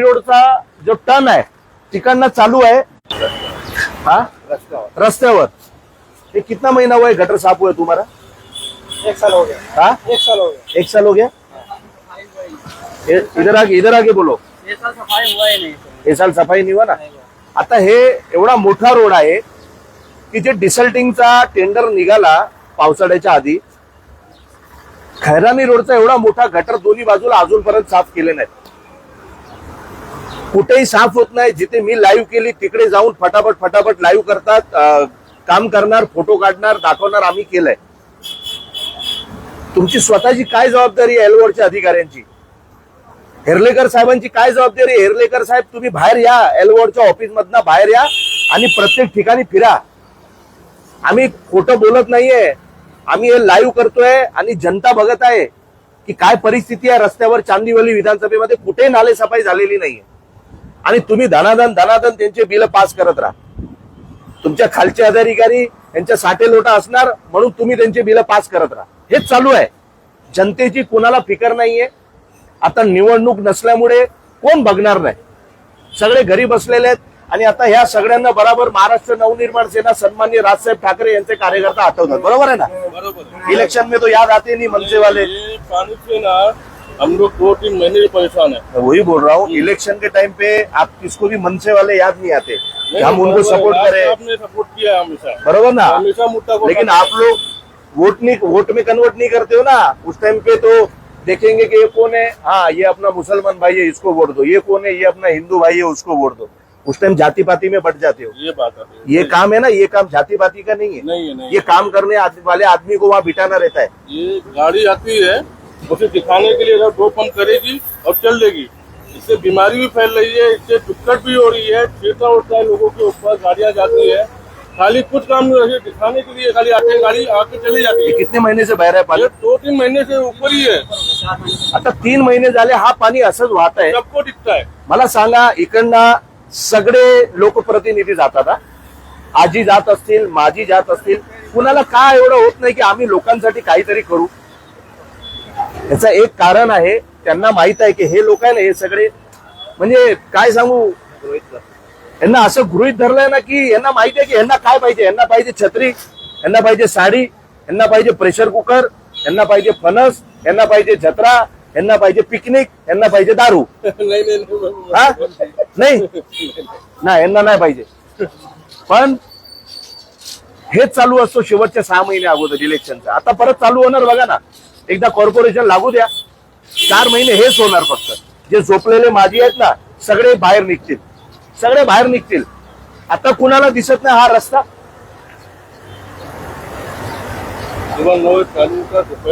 रोडचा जो टर्न आहे तिकडनं चालू आहे. हा? रस्त्यावर. रस्त्यावर ये कितना महीना हुआ है गटर साफ हुआ है तुम्हारा? एक साल हो गया. हाँ? एक साल हो गया. एक साल हो गया? इधर आगे इधर आगे बोलो. ये साल सफाई हुआ ही नहीं हे साल सफाई नाही हुआ ना? आता हे एवढा मोठा रोड आहे की जे डिसल्टिंगचा टेंडर निघाला पावसाळ्याच्या आधी खैरानी रोडचा एवढा मोठा गटर दोन्ही बाजूला अजूनपर्यंत साफ केले नाहीत. कुठेही साफ होत नाही. जिथे मी लाईव्ह केली तिकडे जाऊन फटाफट फटाफट लाईव्ह करतात. काम करणार फोटो काढणार दाखवणार आम्ही केलंय. तुमची स्वतःची काय जबाबदारी आहे एलवोडच्या अधिकाऱ्यांची? हेर्लेकर साहेबांची काय जबाबदारी हेर्लेकर साहेब तुम्ही बाहेर या. एलवोडच्या ऑफिस मधनं बाहेर या आणि प्रत्येक ठिकाणी फिरा. आम्ही खोटं बोलत नाहीये. आम्ही हे लाईव्ह करतोय आणि जनता बघत आहे की काय परिस्थिती आहे रस्त्यावर चांदीवली विधानसभेमध्ये. कुठे नाले सफाई झालेली नाहीये. आणि तुम्ही धनाधन धनाधन त्यांचे बिल पास करत राहा. तुमच्या खालचे अधिकारी यांच्या साठे लोटा असणार म्हणून तुम्ही त्यांचे बिल पास करत राहा. हेच चालू आहे. जनतेची कोणाला फिकर नाहीये. आता निवडणूक नसल्यामुळे कोण बघणार नाही. सगळे घरी बसलेले आहेत. आणि आता ह्या सगळ्यांना बराबर महाराष्ट्र नवनिर्माण सेना सन्मान्य राजसाहेब ठाकरे यांचे कार्यकर्ता आठवतात. बरोबर आहे ना? बरोबर इलेक्शन में तो याद आते नहीं मनसे वाले ये पानी से ना हम लोग दो तीन महीने से परेशान है। मैं वही बोल रहा हूँ इलेक्शन के टाइम पे आप किसको भी मनसे वाले याद नहीं आते। कि हम उनको सपोर्ट करें। आपने सपोर्ट किया हमेशा। बरोबर ना? हमेशा मुद्दा लेकिन आप लोग वोट नहीं वोट में कन्वर्ट नहीं करते हो ना। उस टाइम पे तो देखेंगे कि ये कौन है? हाँ ये अपना मुसलमान भाई है इसको वोट दो। ये कौन है? ये अपना हिंदू भाई है उसको वोट दो। उस टाइम जाति पाति में बढ़ जाते हो। ये बात है ये काम है ना? ये काम जाति पाति का नहीं है। नहीं है नहीं ये काम करने वाले आदमी को वहाँ बिठाना रहता है। ये गाड़ी आती है उसे दिखाने के लिए दो पंप करेगी और चल देगी। इससे बीमारी भी फैल रही है इससे दिक्कत भी हो रही है छेड़ता उड़ता है लोगों के ऊपर गाड़ियाँ जाती है। खाली कुछ काम नहीं रही दिखाने के लिए खाली आके गाड़ी आके चली जाती है। कितने महीने से बह रहा है पानी? दो तीन महीने से ऊपर ही है। आता तीन महिने झाले हा पाणी असंच वाहत आहे सबको दिखता है। मला सांगा इकडनं सगळे लोकप्रतिनिधी जातात हा? आजी जात असतील माजी जात असतील कुणाला का एवढं होत नाही की आम्ही लोकांसाठी काहीतरी करू? याचं एक कारण आहे त्यांना माहीत आहे की हे लोक आहे ना हे सगळे म्हणजे काय सांगू? यांना असं गृहित धरलंय ना की यांना माहिती आहे की यांना काय पाहिजे? यांना पाहिजे छत्री यांना पाहिजे साडी यांना पाहिजे प्रेशर कुकर यांना पाहिजे फणस यांना पाहिजे छत्रा यांना पाहिजे पिकनिक यांना पाहिजे दारू. हा? नाही? नाही यांना नाही पाहिजे. पण हेच चालू असतो शेवटच्या सहा महिने अगोदर इलेक्शनचं आता परत चालू होणार बघा ना. एकदा कॉर्पोरेशन लागू द्या. चार महिने हेच होणार फक्त. जे झोपलेले माजी आहेत ना सगळे बाहेर निघतील. सगळे बाहेर निघतील. आता कुणाला दिसत नाही हा रस्ता?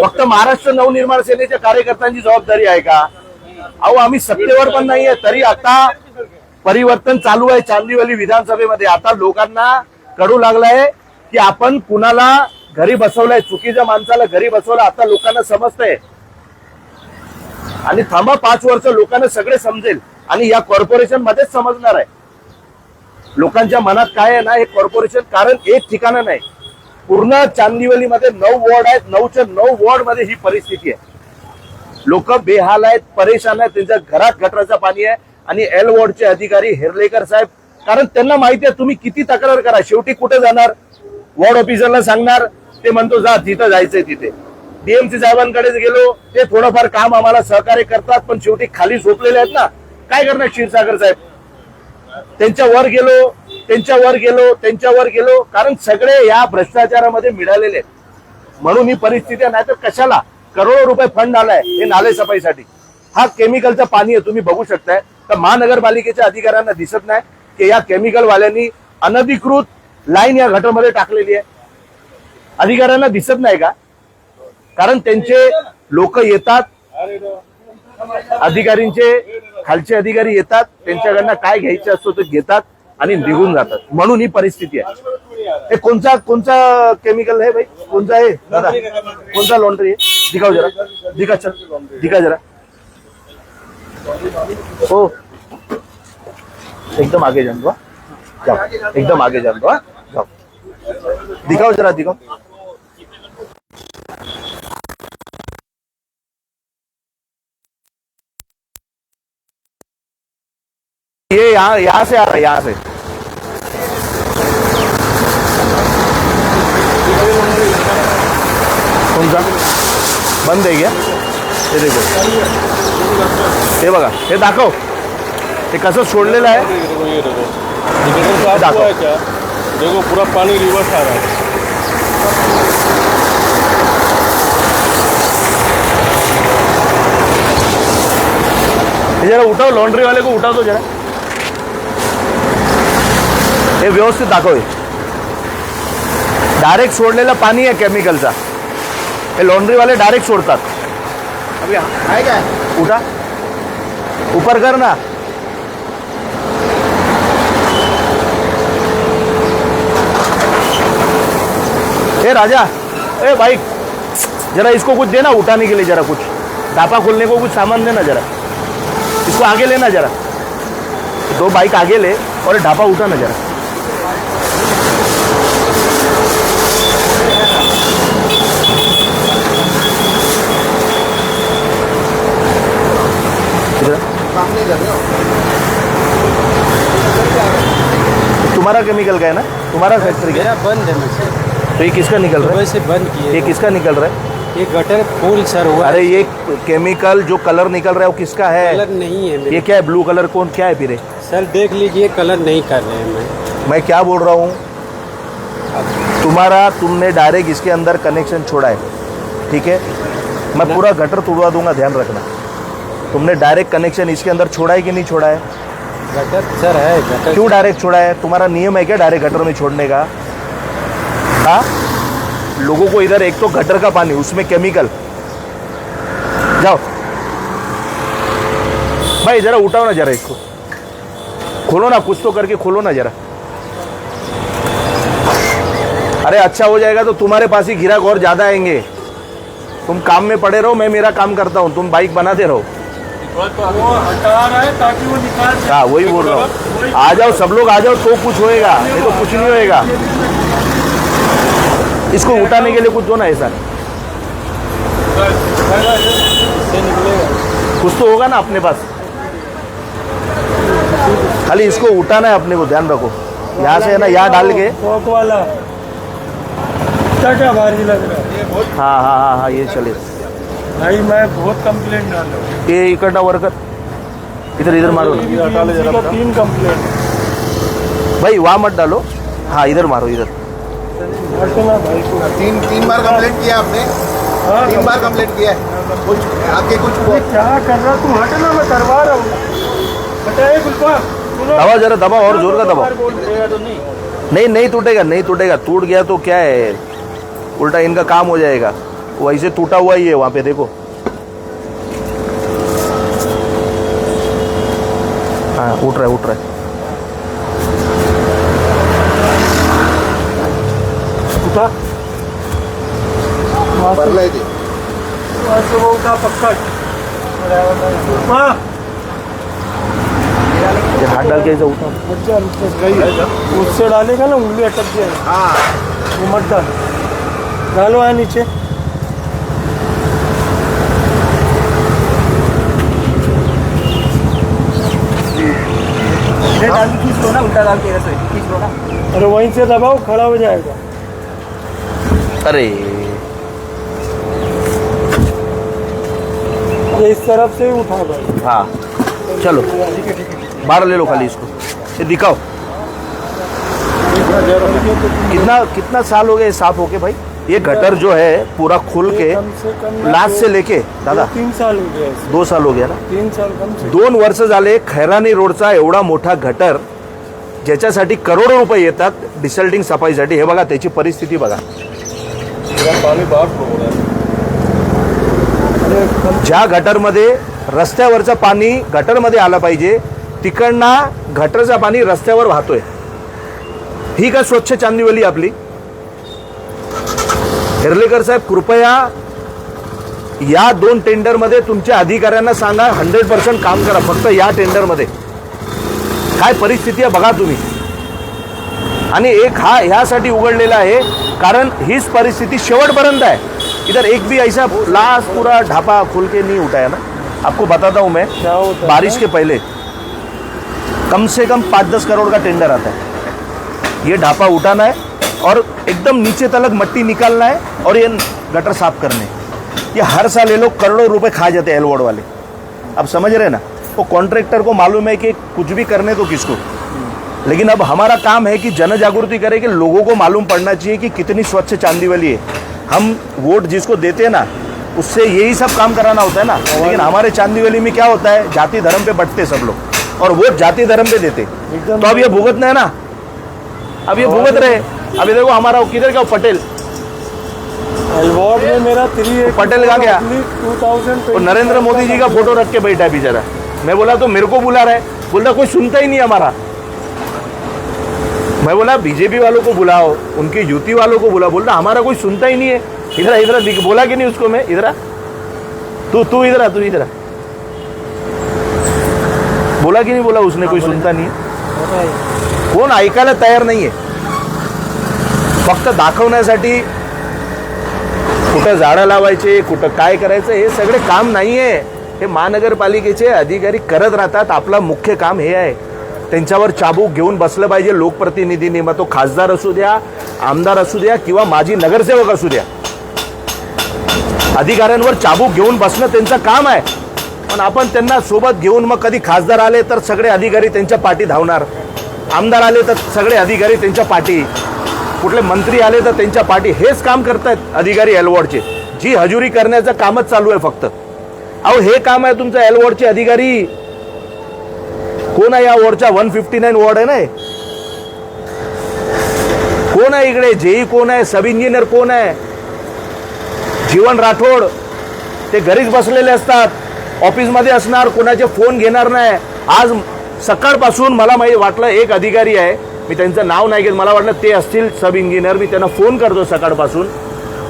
फक्त महाराष्ट्र नवनिर्माण सेनेच्या कार्यकर्त्यांची जबाबदारी आहे का? अहो आम्ही सत्तेवर पण नाहीये तरी आता परिवर्तन चालू आहे चांदीवली विधानसभेमध्ये. आता लोकांना कळू लागलाय की आपण कुणाला घरी बसवलंय चुकीच्या माणसाला घरी बसवलं आता लोकांना समजतंय. आणि थांबा पाच वर्ष लोकांना सगळे समजेल. आणि या कॉर्पोरेशन मध्येच समजणार आहे. लोकांच्या मनात काय आहे ना हे कॉर्पोरेशन कारण एक ठिकाणं नाही. पूर्ण चांदिवलीमध्ये नऊ वॉर्ड आहेत नऊच्या नऊ वॉर्डमध्ये ही परिस्थिती आहे. लोक बेहाल आहेत परेशान आहेत त्यांच्या घरात गटराचं पाणी आहे. आणि एल वॉर्डचे अधिकारी हेरलेकर साहेब कारण त्यांना माहिती आहे तुम्ही किती तक्रार करा शेवटी कुठे जाणार? वॉर्ड ऑफिसरला सांगणार ते म्हणतो जा तिथं जायचंय तिथे. डीएमसी साहेबांकडेच गेलो. ते थोडंफार काम आम्हाला सहकार्य करतात पण शेवटी खाली झोपलेले आहेत ना. काय करणार क्षीरसागर साहेब? त्यांच्या वर गेलो त्यांच्या वर गेलो त्यांच्या वर गेलो. कारण सगळे या भ्रष्टाचारामध्ये मिळालेले आहेत. म्हणून ही परिस्थिती नाही नाहीतर कशाला? करोडो रुपये फंड आलाय हे नाले सफाईसाठी. हा केमिकलचं पाणी आहे तुम्ही बघू शकताय. तर महानगरपालिकेच्या अधिकाऱ्यांना दिसत नाही की या केमिकलवाल्यांनी अनधिकृत लाईन या गटरमध्ये टाकलेली आहे. अधिकाऱ्यांना दिसत नाही का? कारण त्यांचे लोक येतात अधिकारींचे खालचे अधिकारी येतात त्यांच्याकडनं काय घ्यायचं असतो ते घेतात आणि निघून जातात. म्हणून ही परिस्थिती आहे. हे कोणचा कोणचा केमिकल आहे भाई? कोणचा आहे? दादा कोणता लॉन्ड्री आहे? दिखाव जरा. दिखा चल. दिखा जरा. हो. एकदम आगे जाणतो एकदम आगे जाणतो हा. दिखाओ जरा दिखाओ। ये यहाँ यहाँ से आ रहा है यहाँ से। कौन सा? बंद आहे क्या? हे देखो। हे बघा हे दाखव। हे कसं सोडलेलं आहे। ये ये दाखव। क्या देखो पूरा पानी रिवर्स आ रहा है। जरा उठाव लॉन्ड्री वाले को उठाव तो जरा। हे व्यवस्थित दाखव डायरेक्ट सोडलेलं पाणी आहे केमिकलचा हे लॉन्ड्री वाले डायरेक्ट सोडतात. है क्या? उठा. ऊपर कर ना. राजा, ए, भाई, जरा इसको कुछ देना, उठाने के लिए जरा कुछ। ढापा खोलने को कुछ सामान देना जरा। इसको आगे लेना जरा। दो बाइक आगे ले और ढापा उठाना जरा। तुम्हारा केमिकल का है ना? तुम्हारा फैक्ट्री का बंद है? तो ये किसका निकल रहा सुबह से बंद किए ये किसका निकल रहा है? ये गटर फुल सर हुआ अरे ये केमिकल जो कलर निकल रहा है वो किसका है? कलर नहीं है ये क्या है ब्लू कलर कौन क्या है फिर? सर देख लीजिए कलर नहीं कर रहे हैं मैं। मैं क्या बोल रहा हूँ? तुम्हारा तुमने डायरेक्ट इसके अंदर कनेक्शन छोड़ा है ठीक है? मैं पूरा गटर तोड़वा दूँगा ध्यान रखना। तुमने डायरेक्ट कनेक्शन इसके अंदर छोड़ा है कि नहीं छोड़ा है? गटर सर है गटर क्यों डायरेक्ट छोड़ा है? तुम्हारा नियम है क्या डायरेक्ट गटर में छोड़ने का? हाँ लोगों को इधर एक तो गटर का पानी, उसमें केमिकल जाओ। भाई, जरा उठाओ ना जरा इसको। खोलो ना, कुछ तो करके खोलो ना जरा। अरे अच्छा हो जाएगा तो तुम्हारे पास ही ग्राहक और ज़्यादा आएँगे। तुम काम में पड़े रहो, मैं मेरा काम करता हूँ। तुम बाइक बनाते रहो। हाँ वही बोल रहा हूँ। आ जाओ, सब लोग आ जाओ तो कुछ होएगा। नहीं तो कुछ नहीं होएगा। इसको उठाने के लिए कुछ दो ना ऐसा से कुछ तो होगा ना अपने पास। खाली इसको उठाना है अपने को ध्यान रखो। यहाँ से है ना यहाँ डाल के। क्या क्या भारी लग रहा है? हाँ हाँ हाँ हाँ ये चले। भाई मैं बहुत कंप्लेंट डाल ये इकट्ठा वर्कर इधर इधर मारो। तीन कंप्लेंट भाई वहाँ मत डालो। हाँ इधर मारो इधर। तीन तीन बार कंप्लेंट किया आपने? हाँ, तीन बार कंप्लेंट किया है? कुछ आपके कुछ क्या कर रहा तू हटना मैं करवा रहा हूँ। हटाए सुनो। जरा दबाओ और ज़ोर का रहे तो नहीं। नहीं नहीं टूटेगा नहीं टूटेगा। टूट गया तो क्या है? उल्टा इनका काम हो जाएगा। वैसे टूटा हुआ ही है वहाँ पे देखो। हाँ उठ रहा है उठ रहा है। उठा वहाँ ते. वहाँ से वो उठा ये हाथ डाल के ऐसा उठा। उससे डालेगा ना उंगली अटक जाएगी हाँ। वो मत डाल डालो है नीचे अरे वहीं से दबाओ खड़ा हो जाएगा। अरे. ये इस तरफ से ही उठा भाई। हाँ चलो. बाहर ले लो खाली इसको. ये दिखाओ. कितना कितना साल हो गए साफ होके भाई? ये गटर जो है पूरा खुल के कम से कम लास्ट से लेके दादा। दो- तीन साल हो गए इसे। दो साल हो गया ना? तीन साल कम से दोन वर्ष झाले खैरानी रोडचा एवढा मोठा गटर ज्याच्यासाठी करोडो रुपये येतात डिसल्टिंग सफाईसाठी. हे बघा त्याची परिस्थिती बघा. रहा है ज्या गटरमध्ये रस्त्यावरचं पाणी गटरमध्ये आलं पाहिजे तिकडनं गटरचं पाणी रस्त्यावर वाहतोय. ही का स्वच्छ चांदीवली आपली? हेर्लेकर साहेब कृपया या दोन टेंडरमध्ये तुमच्या अधिकाऱ्यांना सांगा हंड्रेड पर्सेंट काम करा फक्त या टेंडरमध्ये. काय परिस्थिती आहे बघा तुम्ही. आणि एक हा ह्यासाठी उघडलेला आहे कारण हीच परिस्थिती शेवटपर्यंत आहे. इधर एक भी ऐसा लास्ट पूरा ढापा खुल के नहीं उठाया ना. आपको बताता हूँ मैं बारिश के पहले कम से कम पाँच दस करोड़ का टेंडर आता है. ये ढापा उठाना है और एकदम नीचे तलक मट्टी निकालना है और ये गटर साफ़ करने हैं। ये हर साल ये लोग करोड़ों रुपए खा जाते हैं एलवोर्ड वाले. अब समझ रहे हैं ना? वो कॉन्ट्रैक्टर को मालूम है कि कुछ भी करने तो किसको? लेकिन अब हमारा काम है कि जन जागृति करें कि लोगों को मालूम पड़ना चाहिए कि कितनी स्वच्छ चांदी चांदीवली है। हम वोट जिसको देते हैं ना उससे यही सब काम कराना होता है ना। लेकिन हमारे चांदीवली में क्या होता है जाति धर्म पे बटते सब लोग। और वोट जाति धर्म पे देते। तो अब ये भुगतना है ना। अब ये भुगत रहे। अभी देखो हमारा किधर क्या पटेल? में मेरा पटेल का गया? टू थाउज़ेंड नरेंद्र मोदी जी का फ़ोटो रख के बैठा है बेचारा। मैं बोला तो मेरे को बुला रहा है। बोलता कोई सुनता ही नहीं हमारा। मैं बोला बीजेपी वालों को बुलाओ उनकी युति वालों को बुलाओ। बोलता हमारा कोई सुनता ही नहीं है। इधर इधर बोला कि नहीं उसको मैं? इधर तू तू इधर तू इधर बोला कि नहीं बोला उसने कोई सुनता नहीं है। कोण ऐकायला तयार नाहीये फक्त दाखवण्यासाठी कुठं झाडं लावायचे कुठं काय करायचं हे सगळे काम नाहीये हे महानगरपालिकेचे अधिकारी करत राहतात. आपला मुख्य काम हे आहे. त्यांच्यावर चाबूक घेऊन बसलं पाहिजे. लोकप्रतिनिधींनी. मग तो खासदार असू द्या आमदार असू द्या किंवा माजी नगरसेवक असू द्या. अधिकाऱ्यांवर चाबूक घेऊन बसणं त्यांचं काम आहे. पण आपण त्यांना सोबत घेऊन मग कधी खासदार आले तर सगळे अधिकारी त्यांच्या पाठी धावणार. आमदार आले तर सगळे अधिकारी त्यांच्या पाठी. कुठले मंत्री आले तर त्यांच्या पाठी. हेच काम करतायत अधिकारी एलवॉर्डचे. जी हजुरी करण्याचं कामच चालू आहे फक्त. अहो हे काम आहे तुमचं एलवॉर्डचे अधिकारी. कोण आहे या वॉर्डच्या वन फिफ्टी नाईन वॉर्ड आहे ना कोण आहे इकडे? जेई कोण आहे? सब इंजिनियर कोण आहे? जीवन राठोड. ते घरीच बसलेले असतात. ऑफिसमध्ये असणार कोणाचे फोन घेणार नाही. आज सकाळपासून मला माहिती वाटलं एक अधिकारी आहे. मी त्यांचं नाव नाही घेत. मला वाटलं ते असतील सब इंजिनियर मी त्यांना फोन करतो सकाळपासून.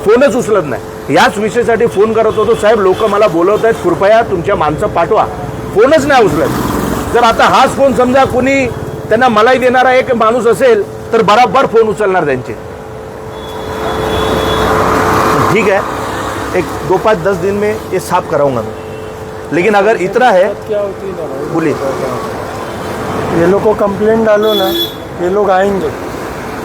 फोनच उचलत नाही. याच विषयासाठी फोन करत होतो. साहेब लोक मला बोलवत आहेत कृपया तुमच्या माणसं पाठवा. फोनच नाही उचलत. जर आता हाच फ़ोन समजा कोणी त्यांना मलाही देणारा एक माणूस असेल, तर बराबर फ़ोन उचलणार त्यांचे. ठीक है एक दो पाँच दस दिन में ये साफ़ कराऊँगा मैं. लेकिन अगर इतना है क्या बोलिए. ये लोग को कंप्लेंट डालो ना, ये लोग आएँगे.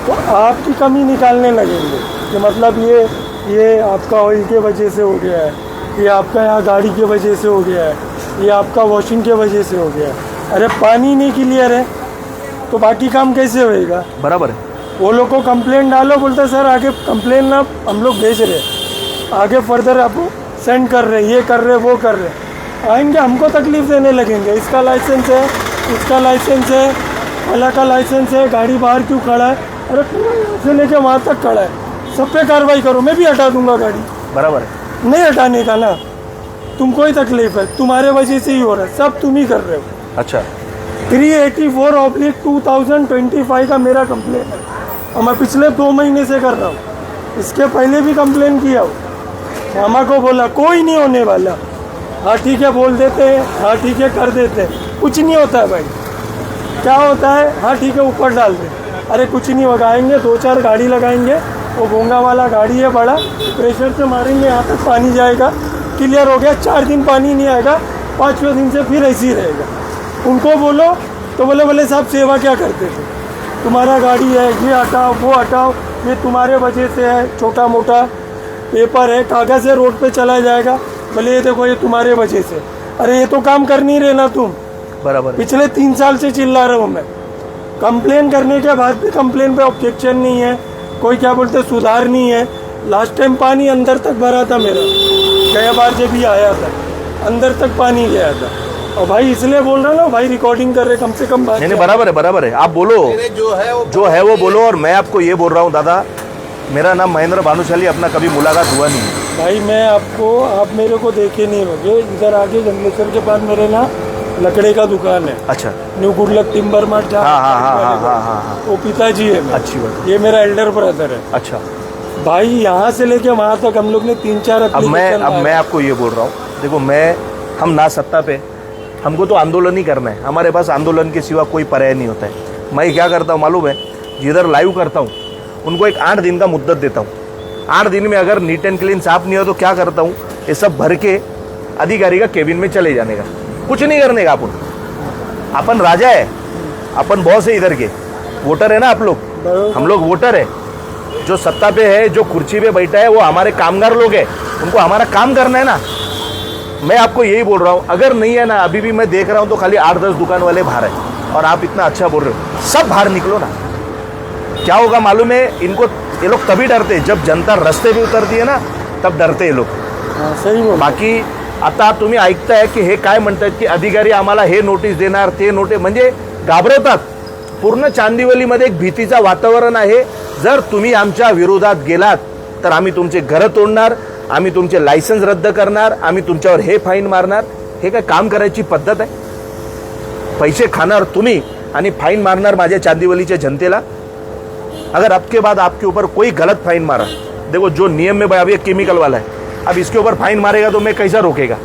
तो आपकी कमी निकालने लगेंगे. कि मतलब ये ये आपका ऑयल के वजह से हो गया है. ये आपका यहाँ गाड़ी के वजह से हो गया है. ये आपका वॉशिंग के वजह से हो गया है. अरे पानी नहीं क्लियर है। तो बाकी काम कैसे होएगा? बराबर है। वो लोग को कंप्लेंट डालो बोलते सर आगे कंप्लेन ना हम लोग भेज रहे हैं। आगे फर्दर आप सेंड कर रहे हैं ये कर रहे हैं वो कर रहे आएँगे हमको तकलीफ़ देने लगेंगे। इसका लाइसेंस है इसका लाइसेंस है वाला का लाइसेंस है गाड़ी बाहर क्यों खड़ा है? अरे पूरा से लेके वहाँ तक खड़ा है। सब पे कार्रवाई करो मैं भी हटा दूँगा गाड़ी। बराबर है। नहीं हटाने का ना। तुमको ही तकलीफ़ है तुम्हारे वजह से ही हो रहा है सब तुम ही कर रहे हो। अच्छा। Three eighty four oblique two thousand twenty five का मेरा कंप्लेन है। और मैं पिछले दो महीने से कर रहा हूँ। इसके पहले भी कंप्लेन किया हूँ। मामा को बोला, कोई नहीं होने वाला। हाँ ठीक है, बोल देते हैं। हाँ ठीक है, कर देते हैं। कुछ नहीं होता है भाई। क्या होता है? हाँ ठीक है, ऊपर डाल दे। अरे, कुछ नहीं लगाएँगे दो चार गाड़ी लगाएँगे। वो गोंगा वाला गाड़ी है बड़ा। प्रेशर से मारेंगे, यहाँ तक पानी जाएगा। क्लियर हो गया। चार दिन पानी नहीं आएगा। पाँचवें दिन से फिर ऐसे ही रहेगा। उनको बोलो तो बोले बोले साहब सेवा क्या करते थे? तुम्हारा गाड़ी है ये हटाओ वो हटाओ ये तुम्हारे वजह से है छोटा मोटा पेपर है कागज़ है रोड पे चला जाएगा। बोले ये देखो ये तुम्हारे वजह से। अरे ये तो काम कर नहीं रहे ना तुम। बराबर पिछले तीन साल से चिल्ला रहा हूँ मैं। कंप्लेन करने के बाद भी कंप्लेन पे ऑब्जेक्शन नहीं है। कोई क्या बोलते सुधार नहीं है। लास्ट टाइम पानी अंदर तक भरा था मेरा। गया बार जब भी आया था अंदर तक पानी गया था। और भाई इसलिए बोल रहा ना भाई रिकॉर्डिंग कर रहे कम से कम नहीं नहीं बराबर है बराबर है। आप बोलो जो है वो जो है वो बोलो और मैं आपको ये बोल रहा हूँ दादा। मेरा नाम महेंद्र भानुशाली अपना कभी मुलाकात हुआ नहीं। भाई मैं आपको आप मेरे को देखे नहीं होंगे। इधर आगे जंगलेश्वर के पास मेरे ना लकड़े का दुकान है। अच्छा। न्यू गुडलक टिम्बर मार्ट हाँ हाँ हाँ हाँ, हाँ हाँ वो पिताजी है अच्छी बात। ये मेरा एल्डर ब्रदर है। अच्छा। भाई यहाँ से लेके वहाँ तक हम लोग ने तीन चार अब मैं अब मैं आपको ये बोल रहा हूँ। देखो मैं हम ना सत्ता पे हमको तो आंदोलन ही करना है। हमारे पास आंदोलन के सिवा कोई पर्याय नहीं होता है। मैं क्या करता हूँ मालूम है? जिधर लाइव करता हूँ उनको एक आठ दिन का मुद्दत देता हूँ। आठ दिन में अगर नीट एंड क्लीन साफ़ नहीं हो तो क्या करता हूँ? ये सब भर के अधिकारी का केबिन में चले जाने का। कुछ नहीं करने का अपन। अपन राजा है। अपन बॉस है इधर के। वोटर है ना आप लोग? हम लोग वोटर है। जो सत्ता पे है जो कुर्सी पे बैठा है वो हमारे कामगार लोग है। उनको हमारा काम करना है ना। मैं आपको यही बोल रहा हूँ अगर नहीं है ना अभी भी मैं देख रहा हूँ तो खाली आठ दस दुकान वाले बाहर है। और आप इतना अच्छा बोल रहे हो। सब बाहर निकलो ना। क्या होगा मालूम है? इनको ये लोग तभी डरते हैं, जब जनता रस्ते पे उतरती है ना तब डरते ये लोग। हा, सही बोल बाकी आता तुम्ही ऐकताय की हे काय म्हणतात की अधिकारी आम्हाला हे नोटीस देणार ते नोटीस म्हणजे घाबरवतात. पूर्ण चांदिवलीमध्ये एक भीतीचं वातावरण आहे. जर तुम्ही आमच्या विरोधात गेलात तर आम्ही तुमचे घरं तोडणार आम्ही तुमचे लायसन्स रद्द करणार आम्ही तुमच्यावर हे फाईन मारणार. हे काय काम करायची पद्धत आहे? पैसे खाणार तुम्ही आणि फाईन मारणार माझ्या चांदिवलीच्या जनतेला? अगर अब के बाद आपके ऊपर कोई गलत फाइन मारा. देखो जो नियम में भाई, अभी एक केमिकल वाला है. अब इसके ऊपर फाइन मारेगा तो मैं कैसा रोकेगा?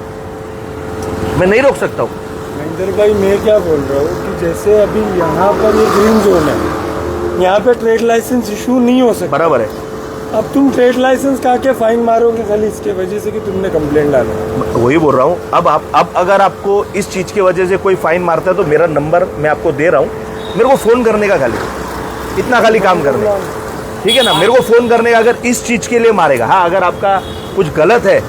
मैं नहीं रोक सकता हूँ। महेंद्र भाई मैं क्या बोल रहा हूँ कि जैसे अभी यहाँ पर ये ग्रीन जोन है यहाँ पे ट्रेड लाइसेंस इशू नहीं हो सकता। बराबर है। अब तुम ट्रेड लाइसेंस का के फाइन मारोगे खाली इसके वजह से कि तुमने कंप्लेंट डाला। वही बोल रहा हूँ। अब आप अब अगर आपको इस चीज़ की वजह से कोई फाइन मारता है तो मेरा नंबर मैं आपको दे रहा हूँ। मेरे को फ़ोन करने का खाली। इतना खाली काम करने ठीक है ना? मेरे को फ़ोन करने का अगर इस चीज़ के लिए मारेगा। हाँ अगर आपका कुछ गलत है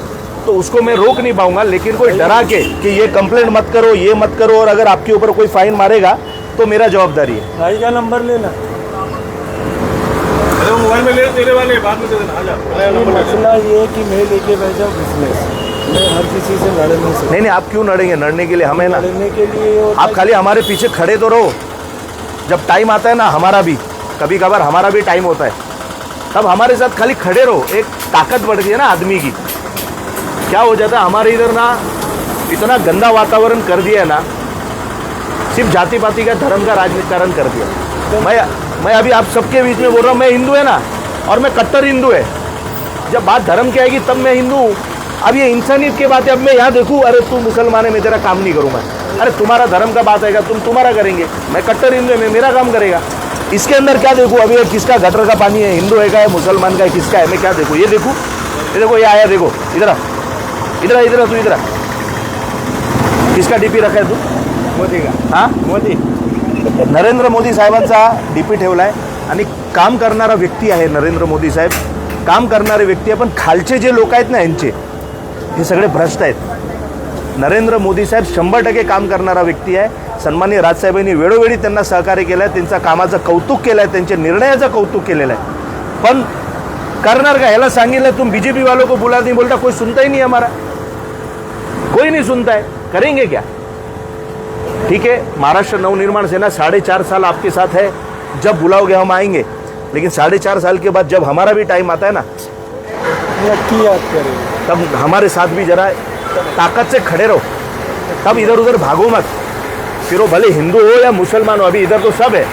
तो उसको मैं रोक नहीं पाऊँगा लेकिन कोई डरा के कि ये कंप्लेंट मत करो ये मत करो और अगर आपके ऊपर कोई फाइन मारेगा तो मेरा जवाबदारी है। भाई का नंबर लेना। वो मोबाइल में ले तेरे वाले बाद में दे देना आ जा। मसला ये है कि मैं लेके बैठा बिज़नेस मैं हर किसी से लड़ नहीं सकता। नहीं नहीं आप क्यों लड़ेंगे? लड़ने के लिए हमें ना लड़ने के लिए आप खाली हमारे पीछे खड़े तो रहो। जब टाइम आता है ना हमारा भी। कभी कभार हमारा भी टाइम होता है। तब हमारे साथ खाली खड़े रहो। एक ताकत बढ़ती है ना आदमी की। क्या हो जाता है हमारे इधर ना इतना गंदा वातावरण कर दिया है ना सिर्फ़ जाति पाति का धर्म का राजनीतिकरण कर दिया। मैं मैं अभी आप सबके बीच में बोल रहा हूँ मैं हिंदू है ना? और मैं कट्टर हिंदू है। जब बात धर्म की आएगी तब मैं हिंदू हूँ। अब ये इंसानियत की बात है अब मैं यहाँ देखूँ अरे तू मुसलमान है मैं तेरा काम नहीं करूँगा। अरे तुम्हारा धर्म का बात आएगा तुम तुम्हारा करेंगे। मैं कट्टर हिंदू है मैं मेरा काम करेगा। इसके अंदर क्या देखूँ? अभी ये किसका गटर का पानी है हिंदू है का है मुसलमान का है किसका है? मैं क्या देखूँ? ये देखूँ? ये देखो ये आया देखो। इधर इधर इधर तू इधर किसका डीपी रखा है तू? मोदी का। हाँ? मोदी। नरेंद्र मोदी साहेबांचा डीपी ठेवलाय आणि काम करणारा व्यक्ती आहे नरेंद्र मोदी साहेब. काम करणारे व्यक्ती आहे पण खालचे जे लोक आहेत ना यांचे हे सगळे भ्रष्ट आहेत. नरेंद्र मोदी साहेब शंभर टक्के काम करणारा व्यक्ती आहे. सन्माननीय राजसाहेबांनी वेळोवेळी त्यांना सहकार्य केलं आहे त्यांच्या कामाचं कौतुक केलं आहे त्यांच्या निर्णयाचं कौतुक केलेलं आहे. पण करणार का? ह्याला सांगितलं तुम बी जे पी वालों को बुला नहीं बोलता कोई सुनता ही नहीं हमारा. कोई नहीं सुनता है. करेंगे क्या? ठीक है महाराष्ट्र नवनिर्माण सेना साढ़े चार साल आपके साथ है जब बुलाओगे हम आएँगे। लेकिन साढ़े चार साल के बाद जब हमारा भी टाइम आता है ना तब हमारे साथ भी जरा ताकत से खड़े रहो। तब इधर उधर भागो मत। फिर वो भले हिंदू हो या मुसलमान हो अभी इधर तो सब है।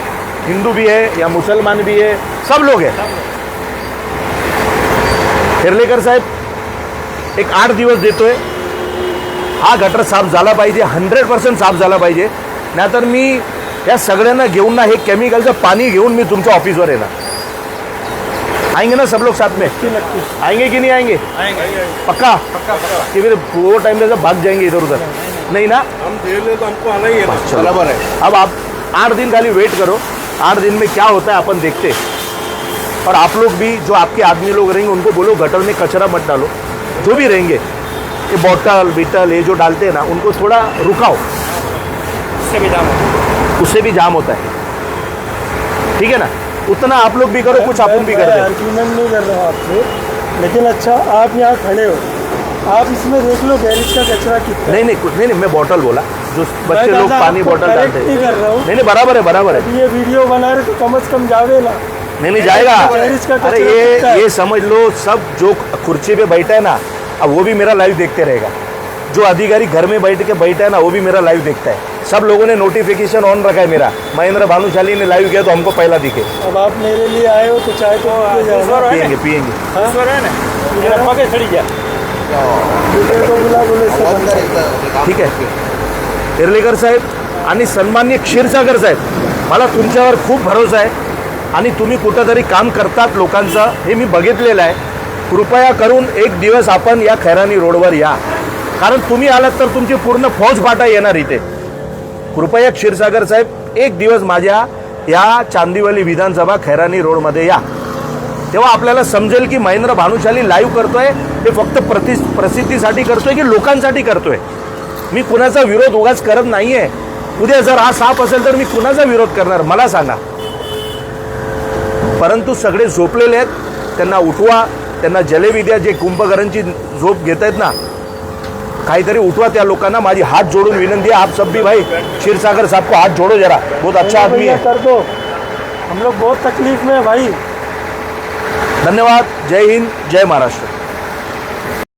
हिंदू भी है या मुसलमान भी है सब लोग हैं। लेकर साहब एक आठ दिवस देतोय हा। गटर साफ झाला पाहिजे हंड्रेड पर्सेंट साफ झाला पाहिजे. नाहीतर मी या सगळ्यांना घेऊन ना हे केमिकलचं पाणी घेऊन मी तुमच्या ऑफिसवर येणार. आएंगे ना सब लोग साथ में? आएंगे कि नहीं आएंगे? पक्का? कि फिर वो टाइम में भाग जाएंगे इधर उधर। नहीं ना? हम तो हमको आना ही है। बराबर है। अब आप आठ दिन खाली वेट करो। आठ दिन में क्या होता है अपन देखते हैं। और आप लोग भी जो आपके आदमी लोग रहेंगे उनको बोलो गटर में कचरा मत डालो। जो भी रहेंगे। ये बॉटल बिटल ये जो डालते हैं ना उनको थोड़ा रुकाओ। उससे भी जाम उससे भी जाम होता है। ठीक है ना? उतना आप लोग भी करो कुछ अपन भी कर दे। आर्ग्यूमेंट नहीं कर रहा आपसे लेकिन अच्छा आप यहाँ खड़े हो। आप इसमें देख लो गैरेज का कचरा कितना नहीं नहीं कुछ नहीं नहीं मैं बॉटल बोला। जो बच्चे लोग पानी correct डालते नहीं हैं कर रहा हूँ। नहीं नहीं बराबर है बराबर है। ये वीडियो बना रहे तो कम से कम जावे ना। नहीं नहीं जाएगा। अरे ये ये समझ लो सब जो कुर्सी पे बैठा है ना अब वो भी मेरा लाइव देखते रहेगा। जो अधिकारी घर में बैठ के बैठा है ना वो भी मेरा लाइव देखता है। सब लोगों ने नोटिफिकेशन ऑन रखा है मेरा। महेंद्र भानुशाली ने लाइव किया तो हमको पहला दिखे। अब आप मेरे लिए आए हो तो चाय तो। पियेंगे पियेंगे। बंद कर। ठीक आहे हिरलेकर साहेब आणि सन्मान्य क्षीरसागर साहेब मला तुमच्यावर खूप भरोसा आहे आणि तुम्ही कुठंतरी काम करतात लोकांचं हे मी बघितलेलं आहे. कृपया करून एक दिवस आपण या खैरानी रोडवर या. कारण तुम्ही आलात तर तुमची पूर्ण फौजफाटा येणार इथे. कृपया क्षीरसागर साहेब एक दिवस माझ्या या चांदिवली विधानसभा खैरानी रोडमध्ये या. तेव्हा आपल्याला समजेल की महेंद्र भानुशाली लाईव्ह करतोय हे फक्त प्रति प्रसिद्धीसाठी करतोय की लोकांसाठी करतोय? मी कुणाचा विरोध उगाच करत नाहीये. उद्या जर हा साप असेल तर मी कुणाचा विरोध करणार? मला सांगा. परंतु सगळे झोपलेले आहेत त्यांना उठवा. त्यांना जलेबी द्या जे कुंभकरांची झोप घेत आहेत ना काहीतरी उठवा त्या लोकांना माझी हात जोडून विनंती आहे. आप सब भी भाई क्षीरसागर साहब को हाथ जोड़ो जरा. बहुत अच्छा आदमी भैया है. कर दो। हम लोग बहुत तकलीफ में भाई। धन्यवाद. जय हिंद जय महाराष्ट्र.